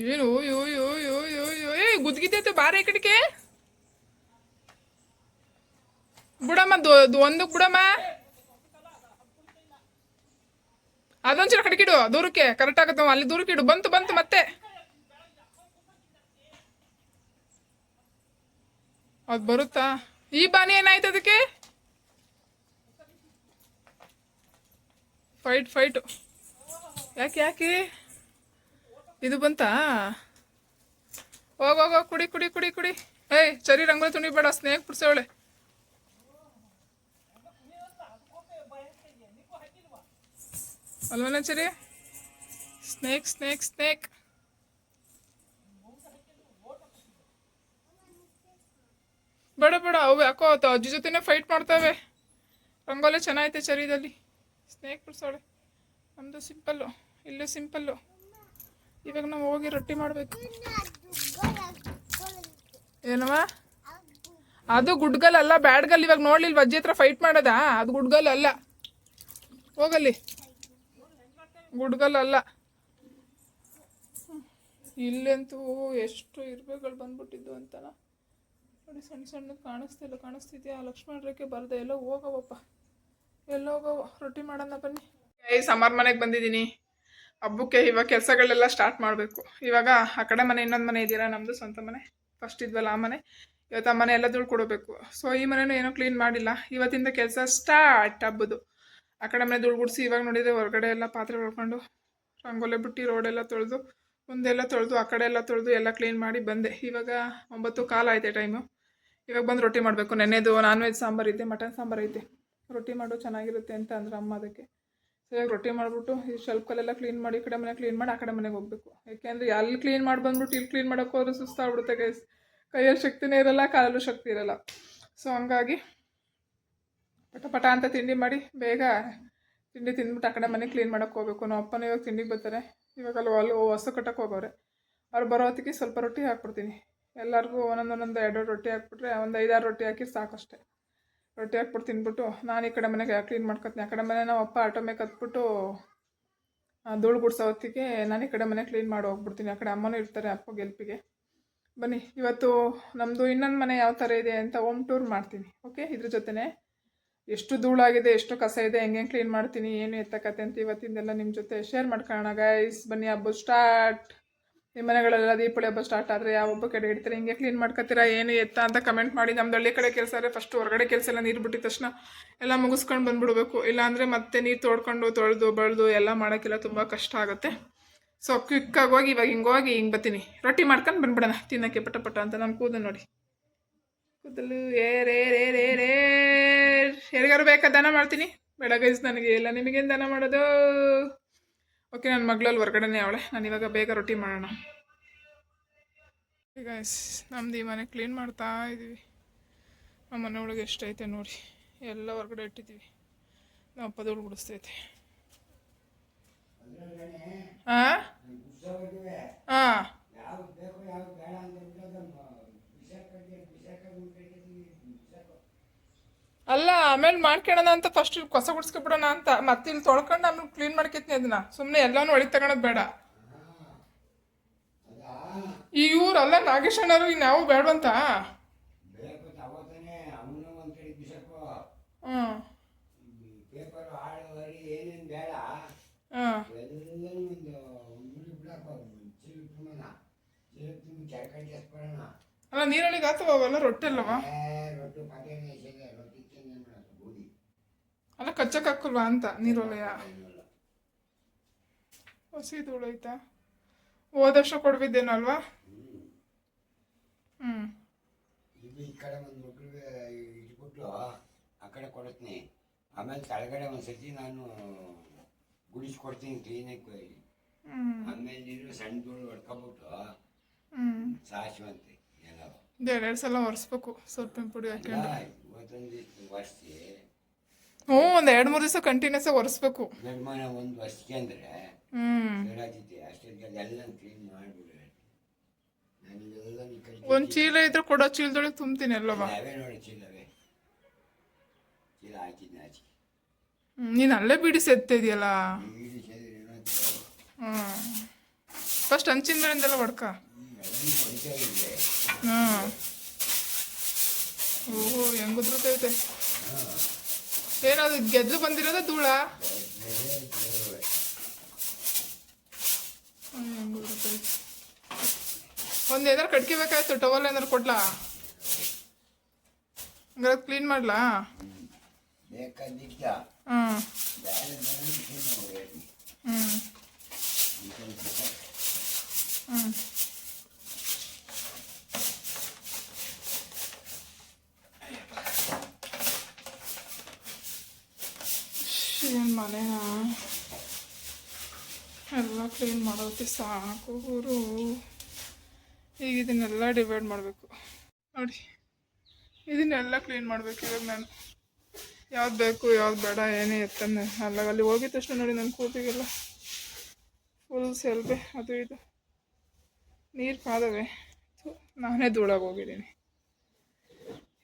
ಏನು ಯೋ ಯೋ ಯೋ ಯೋ ಯೋ ಏ ಗುದ್ಗಿದ್ದೈತೆ ಬಾರ ಈ ಕಡೆಗೆ. ಬಿಡಮ್ಮ ಒಂದು ಬಿಡಮ್ಮ. ಅದೊಂಚೂರ ಕಡೆಗಿಡು ದೂರಕ್ಕೆ ಕರೆಕ್ಟ್ ಆಗತ್ತವ ಅಲ್ಲಿ ದೂರಕ್ಕೆ ಇಡು. ಬಂತು ಬಂತು, ಮತ್ತೆ. ಅದು ಬರುತ್ತಾ? ಈ ಬಾನಿ ಏನಾಯ್ತು ಅದಕ್ಕೆ? ಫೈಟ್ ಫೈಟು ಯಾಕೆ ಯಾಕೆ? ಇದು ಬಂತಾ? ಹೋಗೋಗ ಹೋಗ ಕುಡಿ ಕುಡಿ ಕುಡಿ ಕುಡಿ. ಏಯ್ ಸರಿ ರಂಗೋಲಿ ತುಣಿ ಬೇಡ ಸ್ನೇಕ್ ಬಿಡ್ಸೋಳೆ ಅಲ್ವನ ಸರಿ ಸ್ನೇಕ್ ಸ್ನೇಕ್ ಸ್ನೇಕ್. ಬೇಡ ಬೇಡ, ಅವು ಯಾಕೋ ಆತ ಅಜ್ಜಿ ಜೊತೆನೇ ಫೈಟ್ ಮಾಡ್ತಾವೆ. ರಂಗೋಲಿ ಚೆನ್ನಾಗೈತೆ ಚರಿದಲ್ಲಿ ಸ್ನೇಕ್ ಬಿಡ್ಸೋಳೆ ನಮ್ಮದು ಸಿಂಪಲ್ಲು ಇಲ್ಲೂ ಸಿಂಪಲ್ಲು ಇವಾಗ ನಾವು ಹೋಗಿ ರೊಟ್ಟಿ ಮಾಡಬೇಕು. ಏನವ ಅದು ಗುಡ್ಗಲ್ ಅಲ್ಲ ಬ್ಯಾಡ್ಗಲ್ ಇವಾಗ ನೋಡ್ಲಿಲ್ಲ ಅಜ್ಜಿ ಹತ್ರ ಫೈಟ್ ಮಾಡೋದಾ? ಅದು ಗುಡ್ಗಲ್ ಅಲ್ಲ ಹೋಗಲ್ಲಿ. ಗುಡ್ಗಲ್ ಅಲ್ಲ ಇಲ್ಲಂತೂ ಎಷ್ಟು ಇರ್ಬೇಗಳು ಬಂದ್ಬಿಟ್ಟಿದ್ದು ಅಂತನ ನೋಡಿ ಸಣ್ಣ ಸಣ್ಣ ಕಾಣಿಸ್ತಿಲ್ಲ ಕಾಣಿಸ್ತಿದ್ಯಾ? ಲಕ್ಷ್ಮಣ ರೇಖೆ ಬರದೆ ಎಲ್ಲ ಹೋಗವಪ್ಪ. ಎಲ್ಲ ಹೋಗವ ರೊಟ್ಟಿ ಮಾಡೋಣ ಬನ್ನಿ. ಸಮರ್ ಸಮಾರ್ ಮನೆಗೆ ಬಂದಿದ್ದೀನಿ. ಹಬ್ಬಕ್ಕೆ ಇವಾಗ ಕೆಲಸಗಳೆಲ್ಲ ಸ್ಟಾರ್ಟ್ ಮಾಡಬೇಕು. ಇವಾಗ ಆ ಕಡೆ ಮನೆ, ಇನ್ನೊಂದು ಮನೆ ಇದೆಯಲ್ಲ ನಮ್ಮದು ಸ್ವಂತ ಮನೆ. ಫಸ್ಟ್ ಇದ್ವಲ್ಲ ಆ ಮನೆ. ಇವತ್ತು ಆ ಮನೆ ಎಲ್ಲ ದುಡ್ಡು ಕೊಡಬೇಕು. ಸೊ ಈ ಮನೇನು ಏನೂ ಕ್ಲೀನ್ ಮಾಡಿಲ್ಲ. ಇವತ್ತಿಂದ ಕೆಲಸ ಸ್ಟಾರ್ಟ್ ಹಬ್ಬದು. ಆ ಕಡೆ ಮನೆ ದುಡ್ಡು ಗುಡಿಸಿ ಇವಾಗ ನೋಡಿದರೆ ಹೊರಗಡೆ ಎಲ್ಲ ಪಾತ್ರೆ ಹೊಡ್ಕೊಂಡು ರಂಗೋಲೆ ಬಿಟ್ಟು ರೋಡೆಲ್ಲ ತೊಳೆದು, ಮುಂದೆಲ್ಲ ತೊಳೆದು, ಆ ಕಡೆ ಎಲ್ಲ ತೊಳೆದು ಎಲ್ಲ ಕ್ಲೀನ್ ಮಾಡಿ ಬಂದೆ. ಇವಾಗ ಒಂಬತ್ತು ಕಾಲ ಐತೆ ಟೈಮು ಇವಾಗ ಬಂದು ರೊಟ್ಟಿ ಮಾಡಬೇಕು. ನೆನ್ನೆದು ನಾನ್ ವೆಜ್ ಸಾಂಬಾರು ಐತೆ ಮಟನ್ ಸಾಂಬಾರು ಐತೆ. ರೊಟ್ಟಿ ಮಾಡು ಚೆನ್ನಾಗಿರುತ್ತೆ ಅಂತ ಅಂದ್ರೆ ಅಮ್ಮ ಅದಕ್ಕೆ. ಸೊ ಇವಾಗ ರೊಟ್ಟಿ ಮಾಡಿಬಿಟ್ಟು ಈ ಶೆಲ್ಫಲ್ಲೆಲ್ಲ ಕ್ಲೀನ್ ಮಾಡಿ, ಈ ಕಡೆ ಮನೆ ಕ್ಲೀನ್ ಮಾಡಿ, ಆ ಕಡೆ ಮನೆಗೆ ಹೋಗ್ಬೇಕು. ಯಾಕೆಂದರೆ ಅಲ್ಲಿ ಕ್ಲೀನ್ ಮಾಡಿ ಬಂದ್ಬಿಟ್ಟು ಇಲ್ಲಿ ಕ್ಲೀನ್ ಮಾಡೋಕ್ಕೆ ಹೋದ್ರೆ ಸುಸ್ತಾಗ್ಬಿಡುತ್ತೆ ಗೈಸ್ ಕೈಯಲ್ಲಿ ಶಕ್ತಿನೇ ಇರಲ್ಲ, ಕಾಲಲ್ಲೂ ಶಕ್ತಿ ಇರಲ್ಲ. ಸೊ ಹಂಗಾಗಿ ಪಟ ಪಟ ಅಂತ ತಿಂಡಿ ಮಾಡಿ, ಬೇಗ ತಿಂಡಿ ತಿಂದ್ಬಿಟ್ಟು ಆ ಕಡೆ ಮನೆ ಕ್ಲೀನ್ ಮಾಡೋಕೆ ಹೋಗ್ಬೇಕು. ನಮ್ಮ ಅಪ್ಪನ ಇವಾಗ ತಿಂಡಿಗೆ ಬರ್ತಾರೆ. ಇವಾಗ ಅಲ್ಲಿ ಅಲ್ಲಿ ಹೊಸ ಕಟ್ಟಕ್ಕೆ ಹೋಗೋರೆ. ಅವ್ರು ಬರೋ ಹೊತ್ತಿಗೆ ಸ್ವಲ್ಪ ರೊಟ್ಟಿ ಹಾಕ್ಬಿಡ್ತೀನಿ. ಎಲ್ಲರಿಗೂ ಒಂದೊಂದು ಒಂದೊಂದು ಎರಡು ರೊಟ್ಟಿ ಹಾಕ್ಬಿಟ್ರೆ ಒಂದು ಐದಾರು ರೊಟ್ಟಿ ಹಾಕಿ ಸಾಕಷ್ಟೆ. ರೊಟ್ಟಿ ಹಾಕ್ಬಿಟ್ಟು ತಿಂದ್ಬಿಟ್ಟು ನಾನು ಈ ಕಡೆ ಮನೆಗೆ ಕ್ಲೀನ್ ಮಾಡ್ಕೊತೀನಿ ಆ ಕಡೆ ಮನೆ ನಮ್ಮ ಅಪ್ಪ ಆಟೋ ಮೇಲೆ ಕತ್ಬಿಟ್ಟು ಧೂಳು ಗುಡ್ಸೋ ಹೊತ್ತಿಗೆ ನಾನು ಈ ಕಡೆ ಮನೆ ಕ್ಲೀನ್ ಮಾಡಿ ಹೋಗ್ಬಿಡ್ತೀನಿ. ಆ ಕಡೆ ಅಮ್ಮನೂ ಇರ್ತಾರೆ, ಅಪ್ಪ ಗೆಲ್ಪಿಗೆ. ಬನ್ನಿ, ಇವತ್ತು ನಮ್ಮದು ಇನ್ನೊಂದು ಮನೆ ಯಾವ ಥರ ಇದೆ ಅಂತ ಹೋಮ್ ಟೂರ್ ಮಾಡ್ತೀನಿ ಓಕೆ ಇದ್ರ ಜೊತೆನೇ ಎಷ್ಟು ಧೂಳಾಗಿದೆ, ಎಷ್ಟು ಕಸ ಇದೆ ಹೆಂಗೆ ಕ್ಲೀನ್ ಮಾಡ್ತೀನಿ, ಏನು ಎತ್ತಕತ್ತೆ ಅಂತ ಇವತ್ತಿಂದೆಲ್ಲ ನಿಮ್ಮ ಜೊತೆ ಶೇರ್ ಮಾಡ್ಕೊಳ್ಳೋಣ ಗೈಸ್ ಬನ್ನಿ ಹಬ್ಬ ಸ್ಟಾರ್ಟ್ ನಿಮ್ಮ ಮನೆಗಳೆಲ್ಲ ದೀಪಾವಳಿ ಹಬ್ಬ ಸ್ಟಾರ್ಟ್ ಆದರೆ ಯಾವ ಹಬ್ಬ ಕಡೆ ಇಡ್ತೀರಾ ಹಿಂಗೆ ಕ್ಲೀನ್ ಮಾಡ್ಕೊತೀರಾ? ಏನು ಎತ್ತ ಅಂತ ಕಮೆಂಟ್ ಮಾಡಿ. ನಮ್ದು ಹಳ್ಳಿ ಕಡೆ ಕೆಲಸ ಆದರೆ ಫಸ್ಟ್ ಹೊರಗಡೆ ಕೆಲಸ ಎಲ್ಲ ನೀರು ಬಿಟ್ಟಿದ ತಕ್ಷಣ ಎಲ್ಲ ಮುಗಿಸ್ಕೊಂಡು ಬಂದ್ಬಿಡ್ಬೇಕು. ಇಲ್ಲಾಂದರೆ ಮತ್ತೆ ನೀರು ತೋಡ್ಕೊಂಡು ತೊಳೆದು, ಬಳ್ದು ಎಲ್ಲ ಮಾಡೋಕ್ಕೆಲ್ಲ ತುಂಬ ಕಷ್ಟ ಆಗುತ್ತೆ. ಸೊ ಕ್ವಿಕ್ಕಾಗಿ ಹೋಗಿ, ಇವಾಗ ಹಿಂಗೆ ಹೋಗಿ, ಹಿಂಗೆ ಬರ್ತೀನಿ. ರೊಟ್ಟಿ ಮಾಡ್ಕೊಂಡು ಬಂದ್ಬಿಡೋಣ. ತಿನ್ನೋಕ್ಕೆ ಪಟ ಪಟ ಅಂತ ನಮ್ಮ ಕೂದಲು ನೋಡಿ. ಕೂದಲು ಏ, ರೇ ರೇ ರೇ ರೇ. ಯಾರಿಗಾರು ಬೇಕಾ ದನ ಮಾಡ್ತೀನಿ. ಬೆಳಗ್ಗೆ ನನಗೆ ಇಲ್ಲ. ನಿಮಗೇನು ದನ ಮಾಡೋದು? ಓಕೆ ನನ್ನ ಮಗಳಲ್ಲಿ ಹೊರಗಡೆನೇ ಅವಳೆ. ನಾನು ಇವಾಗ ಬೇಗ ರೊಟ್ಟಿ ಮಾಡೋಣ. ಈಗ ನಮ್ದು ಈ ಮನೆ ಕ್ಲೀನ್ ಮಾಡ್ತಾ ಇದ್ದೀವಿ ನಮ್ಮ ಮನೆ ಒಳಗೆ ಎಷ್ಟೈತೆ ನೋಡಿ. ಎಲ್ಲ ಹೊರಗಡೆ ಇಟ್ಟಿದ್ದೀವಿ. ನಮ್ಮ ಅಪ್ಪ ಗುಡಿಸ್ತೈತೆ. ಹಾಂ ಹಾಂ ಅಲ್ಲ, ಆಮೇಲೆ ಮಾಡ್ಕೊಳ್ಳೋಣ ಅಂತ ಫಸ್ಟ್ ಇಲ್ಲಿ ಕೊಸ ಗುಡಿಸ್ಕೊಬಿಡೋಣ ಅಂತ. ಮತ್ತೆ ಇಲ್ಲಿ ತೊಳ್ಕೊಂಡು ಆಮೇಲೆ ಕ್ಲೀನ್ ಮಾಡ್ಕೈತಿನಿ ಅದನ್ನ ಸುಮ್ಮನೆ ಎಲ್ಲಾನು ಒಳಗೆ ತಗೊಳೋದು ಬೇಡ. ಈ ಇವ್ರಲ್ಲ ನಾಗೇಶ್ ಅಣ್ಣರು ಯಾವ ಬೇಡವಂತ? ಹ್ಞೂ ಹಾಂ ಅಲ್ಲ, ನೀರೊಳಗೆ ಆತವ ಅವೆಲ್ಲ? ರೊಟ್ಟಿ ಅಲ್ಲವ ಏ ರೊಟ್ಟಿ ಪಾತ್ರೆ ಇದೆ ರೊಟ್ಟಿ ತಿಂದು ಮಾಡೋದು ಗೋಧಿ ಅಲ್ಲ ಕಚ್ಚಕ್ ಹಾಕಲ್ವಾ ಅಂತ ನೀರೊಲೆಯ. ಹಸಿ ಧೂಳು ಐತಾ? ಹೋದ ವರ್ಷ ಕೊಡ್ಬಿದ್ದೇನಲ್ವಾ? ಹ್ಞೂ ಇದು ಈ ಕಡೆ ಒಂದು ಮಕ್ಳಿಗೆ ಇಟ್ಬಿಟ್ಟು ಆ ಕಡೆ ಕೊಡ್ತೀನಿ ಆಮೇಲೆ ಕೆಳಗಡೆ ಒಂದು ಸತಿ ನಾನು ಗುಡಿಸ್ಕೊಡ್ತೀನಿ ಕ್ಲೀನಾಗಿ ಆಮೇಲೆ ನೀರು ಸಣ್ಣ ಧೂಳು ಹೊಡ್ಕೊಬಿಟ್ಟು ಸಾಸುವಂತೆ ಎಲ್ಲ ಎರಡು ಸಲ ಒರೆಸ್ಬೇಕು ಸೊಪ್ಪಿನ ಪುಡಿ ಹಾಕಿ ಇವತ್ತೊಂದು ವರ್ಷಿ ಹ್ಞೂ ಒಂದು ಎರಡು ಮೂರು ದಿವಸ ಕಂಟಿನ್ಯೂಸ್ ಒರೆಸ್ಬೇಕು. ಒಂದು ವರ್ಷಕ್ಕೆ ಅಂದರೆ ಹ್ಞೂ ಅಷ್ಟೊತ್ತಿಗೆ ಕ್ಲೀನ್ ಮಾಡಿಬಿಡ್ರೆ ಒಂದು ಚೀಲ ಇದ್ರೆ ಕೊಡೋ ಚೀಲದೊಳಗೆ ತುಂಬ್ತೀನಿ ಎಲ್ಲವ ಅವೇ ನೋಡಿ ಚೀಲವೇ. ಚೀಲ ಹಾಕಿದ್ನ ಆಚೆ ನೀನು ಅಲ್ಲೇ ಬಿಡಿಸಿ ಎತ್ತಿದ್ಯಲ್ಲ ಈಡಿ ಸೇರಿ ಹ್ಞೂ ಫಸ್ಟ್ ಹಂಚಿನ ಮೇಲಿಂದೆಲ್ಲ ಹೊಡ್ಕ ಹ್ಮ್ ಹೊಡಿತಾ ಇದೆ ಹಾಂ ಓಹೋ ಹೆಂಗ್ ಉದ್ರುತೈತೆ ಏನದು ಗೆದ್ದು ಬಂದಿರೋದ ಧೂಳ? ಒಂದ್ ಏನಾರು ಕಟ್ಕಿಬೇಕಾಯ್ತು ಟವಲ್ ಏನಾರು ಕೊಡ್ಲಾ? ಹಂಗಾರೆ ಕ್ಲೀನ್ ಮಾಡ್ಲಾ? ಹ್ಮ್. ಹಾಂ ಬೇರೆ ಬೇರೆ ತಿನ್ನೋರು ಹ್ಞೂ ಹ್ಞೂ ಏನು ಮನೆನ ಎಲ್ಲ ಕ್ಲೀನ್ ಮಾಡೋದಕ್ಕೆ ಸಾಕು ಗುರು. ಈಗ ಇದನ್ನೆಲ್ಲ ಡಿವೈಡ್ ಮಾಡಬೇಕು. ನೋಡಿ, ಇದನ್ನೆಲ್ಲ ಕ್ಲೀನ್ ಮಾಡಬೇಕು. ಇವಾಗ ನಾನು ಯಾವ್ದು ಬೇಕು, ಯಾವ್ದು ಬೇಡ, ಏನೇ ಎತ್ತಂದೆ ಅಲ್ಲ ಅಲ್ಲಿ ಹೋಗಿದ ತಕ್ಷಣ ನೋಡಿ ನನ್ನ ಕೂತಿಗೆಲ್ಲ ಫುಲ್ ಸೆಲ್ಬೆ ಅದು ಇದು. ನೀರು ಕಾದವೆ. ನಾನೇ ಧೂಳಾಗಿ ಹೋಗಿದ್ದೀನಿ.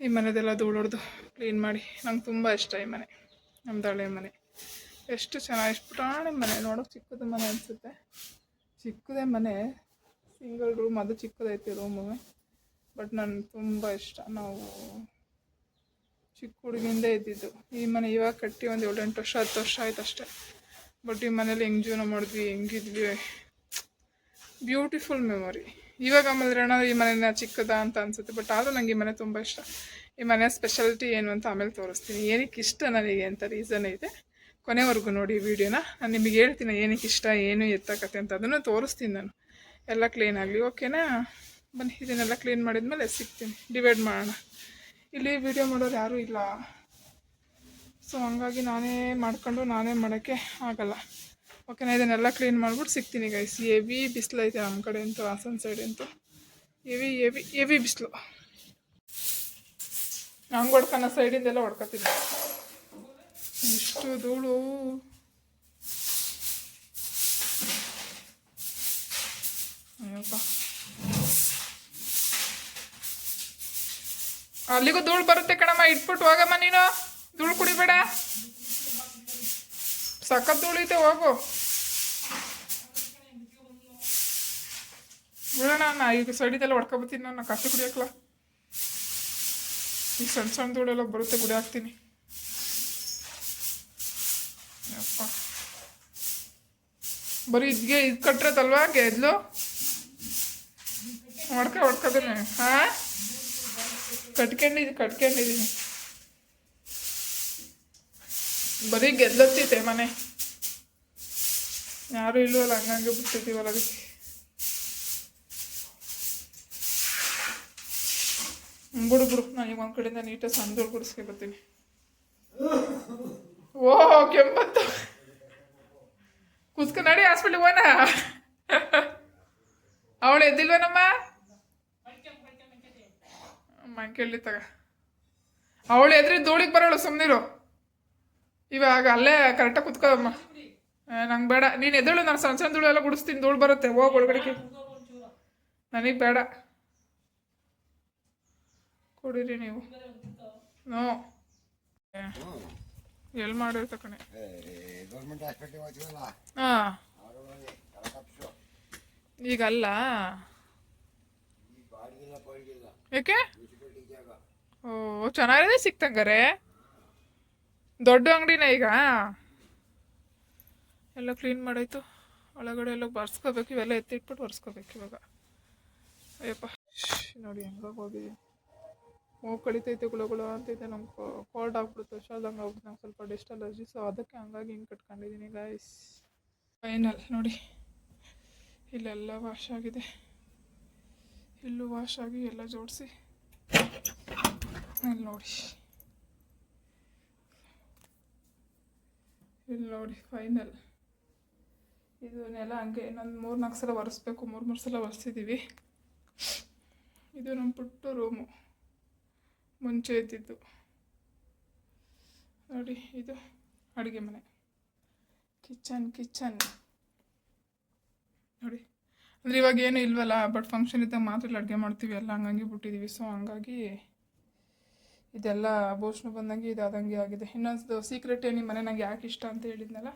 ಈ ಮನೆದೆಲ್ಲ ಧೂಳೊಡ್ದು ಕ್ಲೀನ್ ಮಾಡಿ. ನಂಗೆ ತುಂಬ ಇಷ್ಟ ಈ ಮನೆ. ನಮ್ಮ ಹಳೆ ಮನೆ. ಎಷ್ಟು ಚೆನ್ನಾಗಿ, ಎಷ್ಟು ಪುಟಾಣಿ ಮನೆ. ನೋಡೋಕೆ ಚಿಕ್ಕದ ಮನೆ ಅನಿಸುತ್ತೆ. ಚಿಕ್ಕದೇ ಮನೆ. ಸಿಂಗಲ್ ರೂಮ್ ಅದು ಚಿಕ್ಕದೈತೆ ರೂಮು ಬಟ್ ನನಗೆ ತುಂಬ ಇಷ್ಟ. ನಾವು ಚಿಕ್ಕ ಹುಡುಗಿಯಿಂದ ಇದ್ದಿದ್ದು. ಈ ಮನೆ ಇವಾಗ ಕಟ್ಟಿ ಒಂದು ಏಳು ಎಂಟು ವರ್ಷ, ಹತ್ತು ವರ್ಷ ಆಯ್ತು ಅಷ್ಟೇ. ಬಟ್ ಈ ಮನೇಲಿ ಹೆಂಗೆ ಜೀವನ ಮಾಡಿದ್ವಿ, ಹೆಂಗಿದ್ವಿ. ಬ್ಯೂಟಿಫುಲ್ ಮೆಮೊರಿ ಇವಾಗ ಆಮೇಲೆ ಈ ಮನೆನ ಚಿಕ್ಕದ ಅಂತ ಅನ್ಸುತ್ತೆ. ಬಟ್ ಆದರೂ ನನಗೆ ಈ ಮನೆ ತುಂಬ ಇಷ್ಟ. ಈ ಮನೆ ಸ್ಪೆಷಾಲಿಟಿ ಏನು ಅಂತ ಆಮೇಲೆ ತೋರಿಸ್ತೀನಿ. ಏನಕ್ಕೆ ಇಷ್ಟ ನನಗೆ ಅಂತ ರೀಸನ್ ಇದೆ. ಕೊನೆವರೆಗೂ ನೋಡಿ ಈ ವಿಡಿಯೋನ ನಾನು ನಿಮಗೆ ಹೇಳ್ತೀನಿ ಏನಕ್ಕೆ ಇಷ್ಟ, ಏನು ಎತ್ತಕತೆ ಅಂತ. ಅದನ್ನು ತೋರಿಸ್ತೀನಿ ನಾನು. ಎಲ್ಲ ಕ್ಲೀನ್ ಆಗಲಿ ಓಕೆನಾ ಬನ್ನಿ, ಇದನ್ನೆಲ್ಲ ಕ್ಲೀನ್ ಮಾಡಿದ್ಮೇಲೆ ಸಿಗ್ತೀನಿ. ಡಿವೈಡ್ ಮಾಡೋಣ. ಇಲ್ಲಿ ವಿಡಿಯೋ ಮಾಡೋರು ಯಾರೂ ಇಲ್ಲ. ಸೊ ಹಂಗಾಗಿ ನಾನೇ ಮಾಡ್ಕೊಂಡು ನಾನೇ ಮಾಡೋಕ್ಕೆ ಆಗಲ್ಲ. ಓಕೆನಾ ಇದನ್ನೆಲ್ಲ ಕ್ಲೀನ್ ಮಾಡ್ಬಿಟ್ಟು ಸಿಗ್ತೀನಿ ಗೈಸ್ ಎವಿ ಬಿಸಿಲು ಐತೆ ನಮ್ಮ ಕಡೆ ಅಂತೂ ಹಾಸನ ಸೈಡ್ ಅಂತೂ ಎವಿ ಎವಿ ಎವಿ ಬಿಸಿಲು. ಹಂಗೆ ಹೊಡ್ಕೊನ ಸೈಡಿಂದೆಲ್ಲ ಹೊಡ್ಕೊತೀನಿ. ಇಷ್ಟು ಧೂಳು ಅಲ್ಲಿಗೂ ಧೂಳು ಬರುತ್ತೆ ಕಣಮ್ಮ ಇಟ್ಬಿಟ್ಟು ಹೋಗಮ್ಮ ನೀನು ಧೂಳು ಕುಡಿಬೇಡ ಸಖತ್ ಧೂಳು ಐತೆ ಹೋಗು ಬಿಡೋಣ ನಾ ಈಗ ಸೈಡಿದೆಲ್ಲ ಹೊಡ್ಕೊಬತ್ತೀನಿ ನಾನು ಕಾಫಿ ಕುಡಿಯಕ್ಕಲ್ಲ ಈಗ ಸಣ್ಣ ಸಣ್ಣ ಧೂಳೆಲ್ಲ ಬರುತ್ತೆ ಗುಡಿ ಹಾಕ್ತೀನಿ ಬರೀ ಇದ್ಗೆ ಇದು ಕಟ್ಟಿರೋದಲ್ವಾ ಗೆದ್ಲು ಹೊಡ್ಕ ಹೊಡ್ಕದೇನೆ ಹಾ? ಕಟ್ಕೊಂಡಿದ್ದು ಕಟ್ಕೊಂಡಿದ್ದೀನಿ ಬರೀ ಗೆದ್ಲತ್ತಿತ್ತೆ ಮನೆ. ಯಾರು ಇಲ್ವಲ್ಲ, ಹಂಗಂಗೆ ಬಿಟ್ಟಿದ್ದೀವಲ್ಲ ಅದಕ್ಕೆ. ಬಿಡು ಬಿಡು. ನಾನು ಈಗ ಒಂದು ಕಡೆಯಿಂದ ನೀಟಾಗಿ ಸಣ್ಣದೊಳಗೆ ಗುಡಿಸ್ಕೆ ಬರ್ತೀನಿ. ಓ ಕೆಂಪತ್ತು. ಕುಸ್ಕ ನಡಿ ಹಾಸ್ಪಿಟ್ಲಿಗೆ ಹೋನ ಅವಳು ಎದ್ದಿಲ್ವೇನಮ್ಮ? ಮಂಕೇಳಿ ತಗ. ಅವಳು ಎದ್ರಿ ಧೂಳಿಗೆ ಬರೋಳು ಸುಮ್ಮನಿರು ಇವಾಗ ಅಲ್ಲೇ ಕರೆಕ್ಟಾಗಿ ಕುತ್ಕೋಮ್ಮ ನಂಗೆ ಬೇಡ. ನೀನು ಎದ್ದೇಳು, ನಾನು ಸಣ್ಣ ಸಣ್ಣ ಧೂಳು ಎಲ್ಲ ಗುಡಿಸ್ತೀನಿ, ಧೂಳು ಬರುತ್ತೆ. ಹೋಗಿ ಒಳಗಡೆಗೆ. ನನಗೆ ಬೇಡ. ಕೊಡಿರಿ ನೀವು. ನೋ. ಎಲ್ಲಿ ಮಾಡಿರ್ತ ಕಣೆ? ಗೌರ್ಮೆಂಟ್ ಹಾಸ್ಪಿಟ್ಲಿಗೆ ಹೋಗ್ತೀವಲ್ಲ? ಹಾಂ. ಅವರು ಕಳಕಪ್ಸು ಈಗ ಅಲ್ಲ ಯಾಕೆ ಜಾಗ ಓ ಚೆನ್ನಾಗಿದೆ ಸಿಕ್ತಂಗಾರೆ? ದೊಡ್ಡ ಅಂಗಡಿನ ಈಗ? ಎಲ್ಲ ಕ್ಲೀನ್ ಮಾಡಾಯ್ತು. ಒಳಗಡೆ ಎಲ್ಲ ಬರ್ಸ್ಕೋಬೇಕು ಇವೆಲ್ಲ ಎತ್ತಿಟ್ಬಿಟ್ಟು ಬರ್ಸ್ಕೋಬೇಕು ಇವಾಗ. ಅಯ್ಯಪ್ಪ. ನೋಡಿ ಹೆಂಗಾಗಿ ಹೋಗಿದ್ದೀನಿ ಮೂಗು ಕಡಿತೈತೆ ಗುಳಗುಳ ಅಂತೈತೆ ನಮ್ಗೆ ಕೋಲ್ಡ್ ಆಗ್ಬಿಡುತ್ತೆ ಹುಷಾರ್ದಂಗೆ ಆಗ್ಬಿಡುತ್ತೆ, ನಂಗೆ ಸ್ವಲ್ಪ ಡೆಸ್ಟ್ ಅಲರ್ಜಿ ಸೊ ಅದಕ್ಕೆ ಹಂಗಾಗಿ ಹಿಂಗೆ ಕಟ್ಕೊಂಡಿದ್ದೀನಿ ಗಾಯ್ಸ್ ಫೈನಲ್ ನೋಡಿ. ಇಲ್ಲೆಲ್ಲ ವಾಶ್ ಆಗಿದೆ. ಇಲ್ಲೂ ವಾಶ್ ಆಗಿ ಎಲ್ಲ ಜೋಡಿಸಿ. ಇಲ್ಲಿ ನೋಡಿ. ಇಲ್ಲಿ ನೋಡಿ ಫೈನಲ್ ಇದು ನೆಲ ಹಂಗೆ ಇನ್ನೊಂದು ಮೂರು ನಾಲ್ಕು ಸಲ ಒರೆಸ್ಬೇಕು, ಮೂರು ಮೂರು ಸಲ ಒರೆಸಿದ್ದೀವಿ ಇದು ನಮ್ಮ ಪುಟ್ಟ ರೂಮು ಮುಂಚೆ ಇದ್ದಿದ್ದು ನೋಡಿ, ಇದು ಅಡುಗೆ ಮನೆ. Kitchen kitchen. ನೋಡಿ. ಅಂದರೆ ಇವಾಗ ಏನು ಇಲ್ವಲ್ಲ ಬಟ್ ಫಂಕ್ಷನ್ ಇದ್ದಾಗ ಮಾತ್ರ ಅಡುಗೆ ಮಾಡ್ತೀವಿ. ಎಲ್ಲ ಹಂಗಾಗಿ ಬಿಟ್ಟಿದ್ದೀವಿ ಸೊ ಹಂಗಾಗಿ ಇದೆಲ್ಲ ಭೂಷಣ ಬಂದಂಗೆ ಇದಾದಂಗೆ ಆಗಿದೆ. ಇನ್ನೊಂದು ಸೀಕ್ರೆಟ್ ಏನು ಮನೆ ನಂಗೆ ಯಾಕೆ ಇಷ್ಟ ಅಂತ ಹೇಳಿದ್ನಲ್ಲ?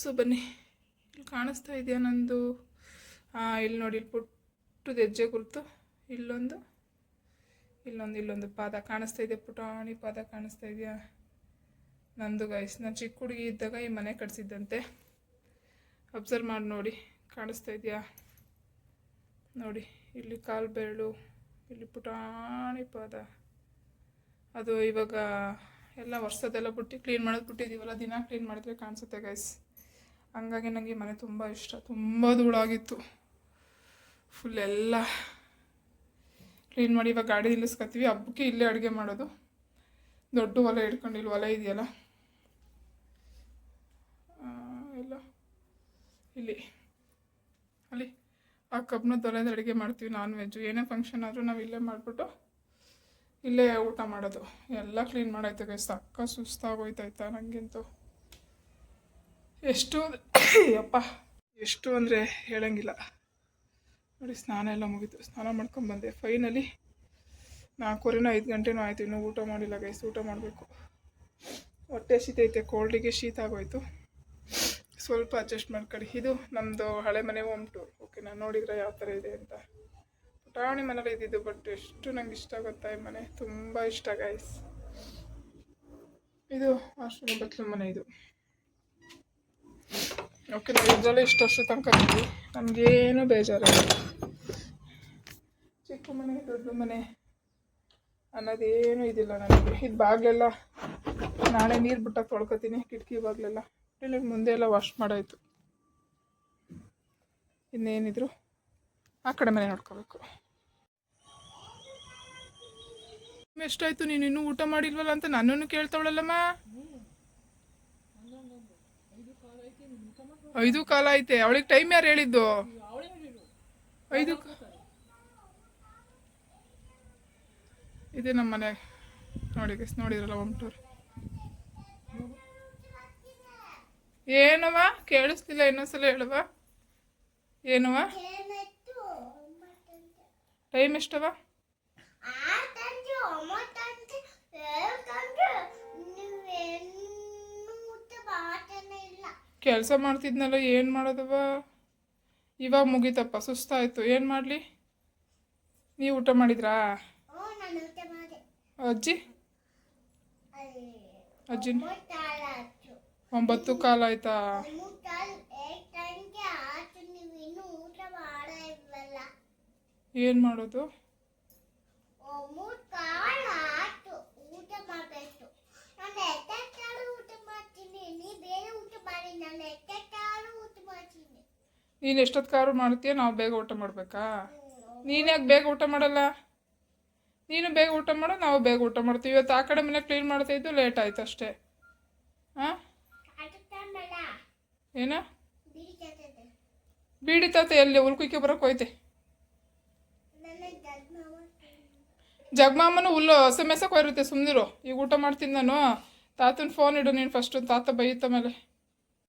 ಸೊ ಬನ್ನಿ. ಇಲ್ಲಿ ಕಾಣಿಸ್ತಾ ಇದೆಯಾ ನಂದು? ಇಲ್ಲಿ ನೋಡಿ, ಇಲ್ಲಿ ಪುಟ್ಟದ ಹೆಜ್ಜೆ ಗುರುತು ಇಲ್ಲೊಂದು. ಇಲ್ಲೊಂದು ಇಲ್ಲೊಂದು ಪಾದ ಕಾಣಿಸ್ತಾ ಇದೆ, ಪುಟಾಣಿ ಪಾದ ಕಾಣಿಸ್ತಾ ಇದೆಯಾ ನಂದು ಗೈಸ್ ನಾನು ಚಿಕ್ಕ ಹುಡುಗಿ ಇದ್ದಾಗ ಈ ಮನೆ ಕಟ್ಸಿದ್ದಂತೆ. ಅಬ್ಸರ್ವ್ ಮಾಡಿ ನೋಡಿ, ಕಾಣಿಸ್ತಾ ಇದೆಯಾ? ನೋಡಿ, ಇಲ್ಲಿ ಕಾಲು ಬೆರಳು, ಇಲ್ಲಿ ಪುಟಾಣಿ ಪಾದ. ಅದು ಇವಾಗ ಎಲ್ಲ ವರ್ಷದೆಲ್ಲ ಬಿಟ್ಟು ಕ್ಲೀನ್ ಮಾಡೋದು ಬಿಟ್ಟಿದ್ದೀವಲ್ಲ ದಿನ ಕ್ಲೀನ್ ಮಾಡಿದ್ರೆ ಕಾಣಿಸುತ್ತೆ ಗೈಸ್ ಹಂಗಾಗಿ ನನಗೆ ಮನೆ ತುಂಬ ಇಷ್ಟ, ತುಂಬ ಧೂಳಾಗಿತ್ತು. ಫುಲ್ ಎಲ್ಲ ಕ್ಲೀನ್ ಮಾಡಿ ಇವಾಗ ಗಾಡಿ ನಿಲ್ಲಿಸ್ಕೊತೀವಿ. ಹಬ್ಬಕ್ಕೆ ಇಲ್ಲೇ ಅಡುಗೆ ಮಾಡೋದು. ದೊಡ್ಡ ಹೊಲ ಹಿಡ್ಕೊಂಡು ಇಲ್ಲಿ ಹೊಲ ಇದೆಯಲ್ಲ? ಎಲ್ಲ ಇಲ್ಲಿ. ಅಲ್ಲಿ. ಆ ಕಬ್ಬಿಣದ ಒಲೆದ ಅಡುಗೆ ಮಾಡ್ತೀವಿ ನಾನ್ ವೆಜ್ಜು. ಏನೇ ಫಂಕ್ಷನ್ ಆದರೂ ನಾವು ಇಲ್ಲೇ ಮಾಡಿಬಿಟ್ಟು ಇಲ್ಲೇ ಊಟ ಮಾಡೋದು. ಎಲ್ಲ ಕ್ಲೀನ್ ಮಾಡಾಯ್ತು ಗೈಸ್ ಅಕ್ಕ ಸುಸ್ತಾಗೋಯ್ತಾಯ್ತಾ ನನಗಂತೂ ಎಷ್ಟು ಯಪ್ಪ. ಎಷ್ಟು ಅಂದರೆ ಹೇಳಂಗಿಲ್ಲ. ನೋಡಿ, ಸ್ನಾನ ಎಲ್ಲ ಮುಗೀತು. ಸ್ನಾನ ಮಾಡ್ಕೊಂಬಂದೆ ಫೈನಲಿ ನಾಲ್ಕೂವರೆನೋ ಐದು ಗಂಟೆನೂ ಆಯಿತು. ಇನ್ನೂ ಊಟ ಮಾಡಿಲ್ಲ ಗೈಸ್ ಊಟ ಮಾಡಬೇಕು. ಹೊಟ್ಟೆ ಶೀತೈತೆ ಕೋಲ್ಡಿಗೆ ಶೀತ ಆಗೋಯ್ತು. ಸ್ವಲ್ಪ ಅಡ್ಜಸ್ಟ್ ಮಾಡ್ಕೊಳ್ಳಿ ಇದು ನಮ್ಮದು ಹಳೆ ಮನೆ ಹೋಮ್ ಟೂರ್ ಓಕೆ ನಾನು ನೋಡಿದ್ರೆ ಯಾವ ಥರ ಇದೆ ಅಂತ. ಪುಟಾಣಿ ಮನೇಲಿ ಇದ್ದಿದ್ದು ಬಟ್ ಎಷ್ಟು ನಂಗೆ ಇಷ್ಟ ಗೊತ್ತಾ ಈ ಮನೆ. ತುಂಬ ಇಷ್ಟ ಗೈಸ್ ಇದು ಅಷ್ಟು ಮನೆ ಇದು. ಓಕೆ ನಾವು ಇದರಲ್ಲಿ ಇಷ್ಟು ವರ್ಷ ತನಕ ಇದ್ದೀವಿ ನಮಗೇನು ಬೇಜಾರಿಲ್ಲ ಚಿಕ್ಕ ಮನೆ, ದೊಡ್ಡ ಮನೆ ಅನ್ನೋದೇನು ಇದಿಲ್ಲ ನನಗೆ ಇದು ಬಾಗಿಲೆಲ್ಲ ನಾಳೆ ನೀರು ಬಿಟ್ಟಾಗ ತೊಳ್ಕೊತೀನಿ, ಕಿಟಕಿ ಬಾಗಿಲೆಲ್ಲ. ಇಲ್ಲಿ ಮುಂದೆ ಎಲ್ಲ ವಾಶ್ ಮಾಡೋಯ್ತು. ಇನ್ನೇನಿದ್ರು ಆ ಕಡೆ ಮನೆ ನೋಡ್ಕೋಬೇಕು. ಎಷ್ಟಾಯ್ತು? ನೀನು ಇನ್ನೂ ಊಟ ಮಾಡಿಲ್ವಲ್ಲ ಅಂತ ನನ್ನನ್ನು ಕೇಳ್ತಾವಳಲ್ಲಮ್ಮ? ಐದು ಕಾಲ ಐತೆ. ಅವಳಿಗೆ ಟೈಮ್ ಯಾರು ಹೇಳಿದ್ದು? ಐದು ಇದೆ ನಮ್ಮ ಮನೆ. ನೋಡಿ ಗೆಸ್ ನೋಡಿದ್ರಲ್ಲ ಒಂಟೂರು ಏನವ ಕೇಳಿಸ್ತಿಲ್ಲ, ಇನ್ನೊಂದ್ಸಲ ಹೇಳುವ. ಏನವ ಟೈಮ್ ಎಷ್ಟವ ಕೆಲಸ ಮಾಡ್ತಿದ್ನಲ್ಲ ಏನು ಮಾಡೋದವ ಇವಾಗ ಮುಗೀತಪ್ಪ ಸುಸ್ತಾಯಿತು. ಏನು ಮಾಡಲಿ? ನೀವು ಊಟ ಮಾಡಿದ್ರಾ? ಅಜ್ಜಿ? ಅಜ್ಜಿನ? ಒಂಬತ್ತು ಕಾಲ ಆಯ್ತಾ. ಏನು ಮಾಡೋದು ಊಟ ಮಾಡ್ಬೇಕು ನಾನು ಎತ್ತಾರು ಊಟ ಮಾಡ್ತೀನಿ ನೀ ಬೇರೆ ಊಟ ಮಾಡಿ ನಾನು ಎಷ್ಟೊತ್ ನೀನು ಎಷ್ಟೊತ್ತು ಕಾರು ಮಾಡ್ತೀಯ ನಾವು ಬೇಗ ಊಟ ಮಾಡಬೇಕಾ? ನೀನು ಯಾಕೆ ಬೇಗ ಊಟ ಮಾಡಲ್ಲ? ನೀನು ಬೇಗ ಊಟ ಮಾಡು, ನಾವು ಬೇಗ ಊಟ ಮಾಡ್ತೀವಿ. ಇವತ್ತು ಆ ಕಡೆ ಮನೆ ಕ್ಲೀನ್ ಮಾಡ್ತಾ ಇದ್ದು ಲೇಟ್ ಆಯ್ತು ಅಷ್ಟೇ. ಹಾಂ ಏನ? ಬಿಡಿ ತಾತ ಎಲ್ಲಿ? ಉಲ್ಕುಕ್ಕೆ ಬರೋಕೆ ಹೋಯ್ತೆ. ಜಗಮಾಮನು ಹುಲ್ಲು ಹಸೆ ಮೇಸಕ್ಕೆ ಹೋಗಿರುತ್ತೆ ಸುಮ್ಮನಿರು ಈಗ ಊಟ ಮಾಡ್ತೀನಿ ನಾನು. ತಾತನ ಫೋನ್ ಇಡು ನೀನು ಫಸ್ಟ್ ತಾತ ಬೈಯುತ್ತ ಮೇಲೆ.